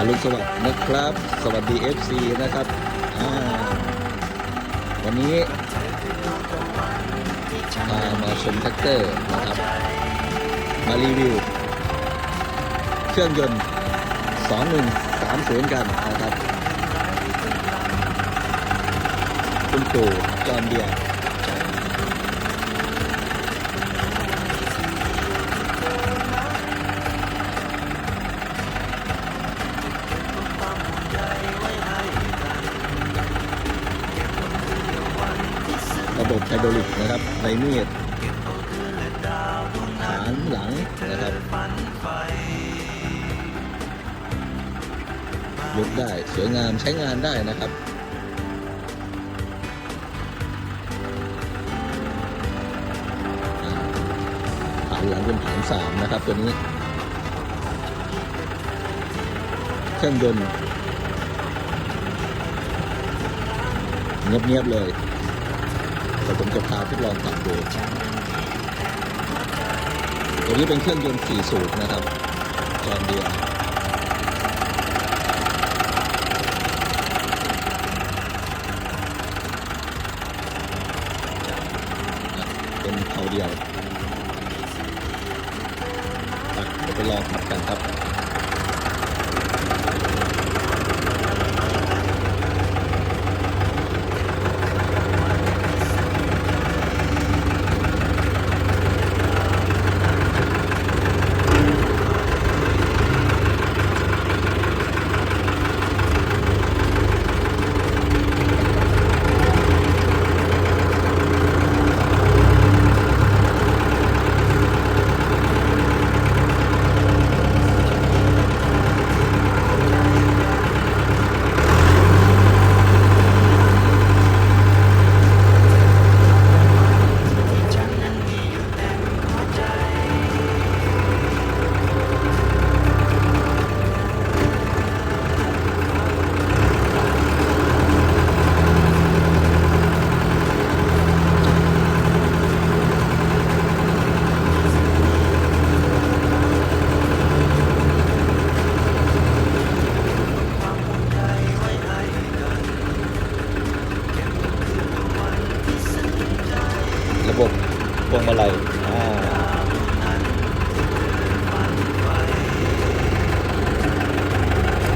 อรุณสวัสดิ์นะครับ สวัสดี FC นะครับ วันนี้พามาชมแท็กเตอร์นะครับ มารีวิว เครื่องยนต์ 2130 กันนะครับ คุณปู่จอมเบียร์ ดรอลิกนะครับในมีดฐานหลังนะครับยกได้สวยงามใช้งานได้นะครับฐานหลังเป็นฐานสามนะครับตัวนี้เครื่องยนต์เงียบๆเลย แต่ผมจะพาทดลองขับดูตัวนี้เป็นเครื่องยนต์สี่สูบนะครับจอมเดียเป็นเขาเดียวเดี๋ยวไปลองขับกันครับ บบพวงมาลัยอ่า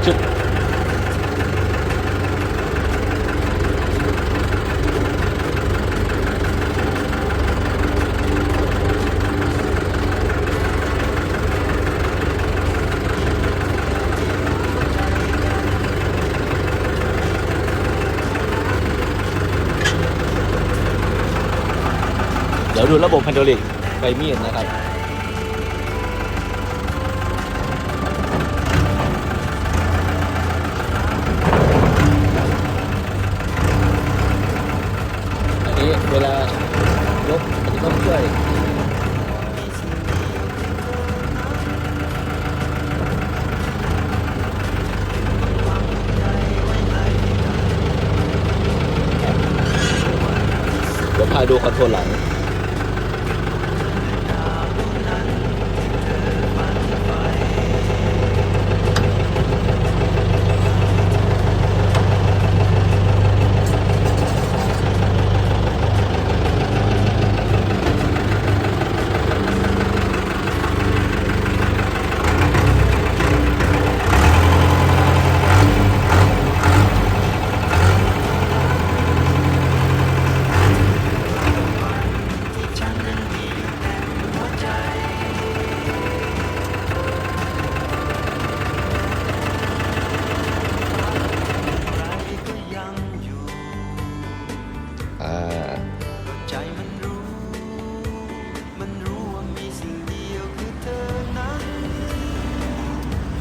จุด เดี๋ยวดูระบบไฮดรอลิกไฟมีดนะครับอันนี้เวลายกมันจะต้องช่วยเดี๋ยวพาดูคอนโทรลหลัง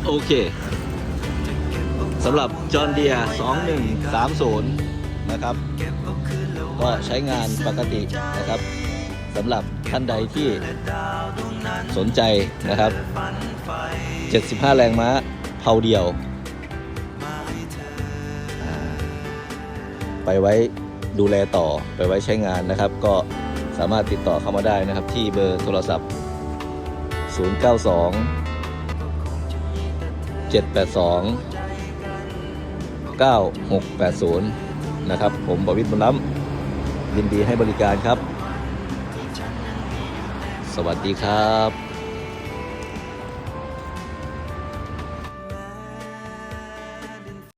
โอเคสำหรับจอห์นเดีย2130 นะครับก็บเอาคืนแล้วก็ใช้งานปกตินะครับสำหรับท่านใดที่สนใจนะครับ 75 แรงม้าเผาเดียว ไปไว้ดูแลต่อไปไว้ใช้งานนะครับ ก็สามารถติดต่อเข้ามาได้นะครับที่เบอร์โทรศัพท์ 092 9680 นะครับ ผมบวิทย์บุญล้ำยินดีให้บริการครับ สวัสดีครับ